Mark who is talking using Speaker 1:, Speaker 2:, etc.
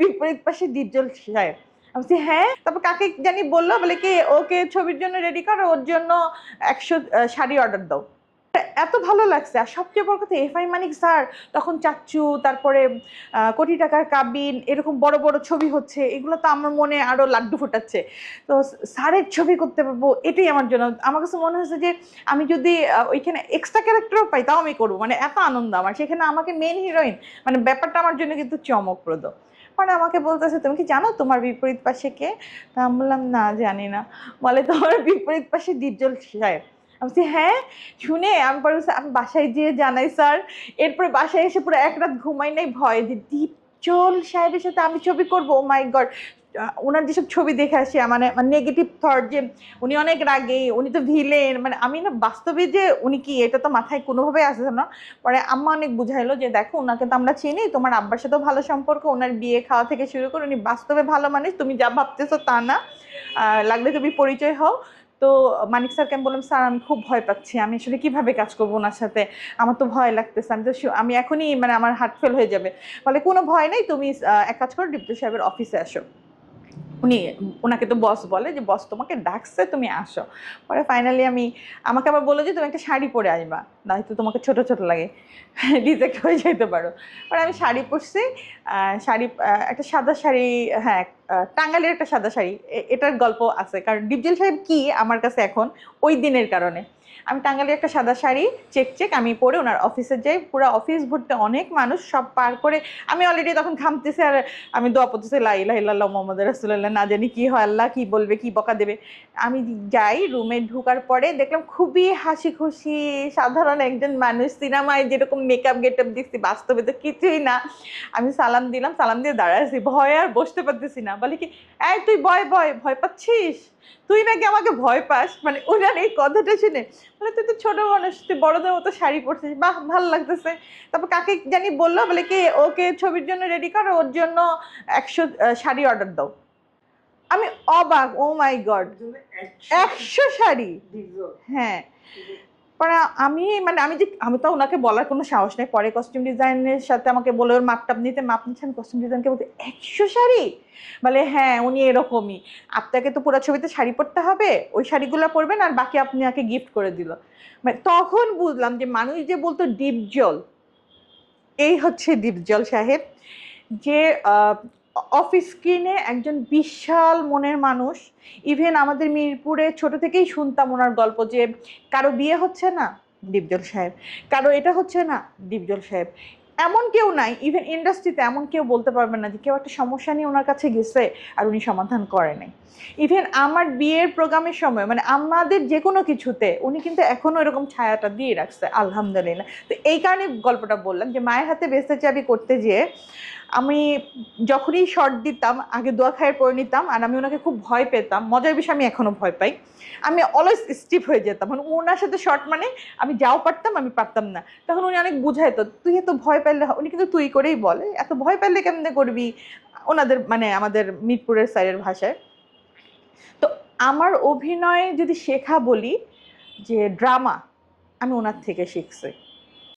Speaker 1: বিপরীত পাশে ডিপজল সাহেব। আমি বলছি, হ্যাঁ? তারপর কাকে জানি বলল বলে কি ওকে ছবির জন্য রেডি করো ওর জন্য একশো শাড়ি অর্ডার দাও। এত ভালো লাগছে। আর সবচেয়ে বড় কথা এফ আই মানিক স্যার তখন চাচ্চু তারপরে কোটি টাকার কাবিন এরকম বড় বড় ছবি হচ্ছে এগুলো তো আমার মনে আরও লাড্ডু ফোটাচ্ছে। তো স্যারের ছবি করতে পারব এটাই আমার জন্য। আমার কাছে মনে হয়েছে যে আমি যদি ওইখানে এক্সট্রা ক্যারেক্টারও পাই তাও আমি করব। মানে এত আনন্দ আমার। সেখানে আমাকে মেন হিরোইন মানে ব্যাপারটা আমার জন্য কিন্তু চমকপ্রদ। মানে আমাকে বলতেছে তুমি কি জানো তোমার বিপরীত পাশে কে? তা আমি বললাম না জানি না। বলে তোমার বিপরীত পাশে ডিপজল সাহেব। আমি বলছি, হ্যাঁ শুনে আমি পরে আমি বাসায় যেয়ে জানাই স্যার। এরপরে বাসায় এসে পুরো এক রাত ঘুমাই নাই ভয় যে দীপজল সাহেবের সাথে আমি ছবি করব মাই গড। ওনার যেসব ছবি দেখে আসি মানে নেগেটিভ থট যে উনি অনেক রাগে, উনি তো ভিলেন মানে আমি না বাস্তবে যে উনি কি, এটা তো মাথায় কোনোভাবে আসছে না। পরে আম্মা অনেক বুঝাইলো যে, দেখো ওনাকে তো আমরা চিনি, তোমার আব্বার সাথেও ভালো সম্পর্ক ওনার বিয়ে খাওয়া থেকে শুরু করে উনি বাস্তবে ভালো মানুষ, তুমি যা ভাবতেছো তা না। লাগলে তুমি পরিচয় হও। তো মানিক স্যারকে আমি বললাম, স্যার, আমি খুব ভয় পাচ্ছি, আমি আসলে কীভাবে কাজ করব ওনার সাথে? আমার তো ভয় লাগতেছে, আমি তো আমি এখনই মানে আমার হার্ট ফেল হয়ে যাবে। ফলে কোনো ভয় নেই, তুমি এক কাজ করো, ডিপ্টি সাহেবের অফিসে আসো। উনি ওনাকে তো বস বলে যে বস তোমাকে ডাকছে তুমি আসো। পরে ফাইনালি আমি আমাকে আবার বলো যে তুমি একটা শাড়ি পরে আসবা নয়তো তোমাকে ছোট ছোট লাগে। রিজেক্ট হয়ে যেতে পারো। পরে আমি শাড়ি পরছি শাড়ি একটা সাদা শাড়ি হ্যাঁ আহ, টাঙ্গাইলের একটা সাদা শাড়ি এটার গল্প আছে। কারণ ডিপজল সাহেব কি আমার কাছে এখন ওই দিনের কারণে। আমি টাঙ্গাইলের একটা সাদা শাড়ি, চেক চেক, আমি পরে ওনার অফিসে যাই। পুরো অফিস ভর্তি অনেক মানুষ, সব পার করে। আমি অলরেডি তখন ঘামতেছি আর আমি দোয়া পড়তেছি লাইলা ইল্লাল্লাহ মোহাম্মদ রাসুল্লাহ না জানি কি হয়, আল্লাহ কি বলবে, কি বকা দেবে। আমি যাই রুমে ঢুকার পরে দেখলাম খুবই হাসি খুশি সাধারণ একজন মানুষ, সিনেমায় যেরকম মেকআপ গেটআপ দেখছি বাস্তবে তো কিছুই না। আমি সালাম দিলাম, সালাম দিয়ে দাঁড়াইছি, ভয় আর বসতে পারতেছি না। বলে কি, এই তুই ভয় ভয় ভয় পাচ্ছিস? তুই নাকি আমাকে ভয় পাস? মানে ওনার এই কথাটা শুনে। বলে তুই তো ছোটো মানুষ তুই বড়দের মতো শাড়ি পরছিস। বাহ ভালো লাগতেছে। তারপর কাকে জানি বলল বলে কি ওকে ছবির জন্য রেডি করো ওর জন্য একশো শাড়ি অর্ডার দাও। আমি অবাক ও মাই গড একশো শাড়ি? হ্যাঁ। পরে আমি মানে আমি যে, আমি তো ওনাকে বলার কোনো সাহস নেই। পরে কস্টিউম ডিজাইনের সাথে আমাকে বলে ওর মাপটাপ নিতে, মাপ নিচ্ছেন কস্টিউম ডিজাইনকে বলতে, একশো শাড়ি? বলে হ্যাঁ উনি এরকমই। আপনাকে তো পুরো ছবিতে শাড়ি পরতে হবে, ওই শাড়িগুলো পরবেন আর বাকি আপনি আগে গিফট করে দিল। মানে তখন বুঝলাম যে, মানুষ যে বলতো ডিপ জল, এই হচ্ছে ডিপজল সাহেব, যে অফিস স্ক্রিনে একজন বিশাল মনের মানুষ। ইভেন আমাদের মিরপুরে ছোট থেকেই শুনতাম ওনার গল্প যে, কারও বিয়ে হচ্ছে না? ডিপজল সাহেব। কারও এটা হচ্ছে না? ডিপজল সাহেব। এমন কেউ নাই ইভেন ইন্ডাস্ট্রিতে এমন কেউ বলতে পারবে না যে, কেউ একটা সমস্যা নিয়ে ওনার কাছে গেছে আর উনি সমাধান করে নাই। ইভেন আমার বিয়ের প্রোগ্রামের সময় মানে আমাদের যে কোনো কিছুতে, উনি কিন্তু এখনও এরকম ছায়াটা দিয়ে রাখছে, আলহামদুলিল্লাহ। তো এই কারণে গল্পটা বললাম যে, মায়ের হাতে বেসতে চাবি করতে যেয়ে আমি যখনই শর্ট দিতাম, আগে দোয়া খায়ের পরে নিতাম, আর আমি ওনাকে খুব ভয় পেতাম। মজার বিষয়, আমি এখনও ভয় পাই। আমি অলওয়েজ স্টিপ হয়ে যেতাম। মানে ওনার সাথে শর্ট মানে আমি যাও পারতাম, আমি পারতাম না। তখন উনি অনেক বুঝাইতো, তুই এত ভয় পাইলে উনি কিন্তু তুই করেই বলে, এত ভয় পাইলে কেমনে করবি? ওনাদের মানে আমাদের মিরপুরের সাইডের ভাষায়। তো আমার অভিনয় যদি শেখা বলি, যে ড্রামা আমি ওনার থেকে শিখছি।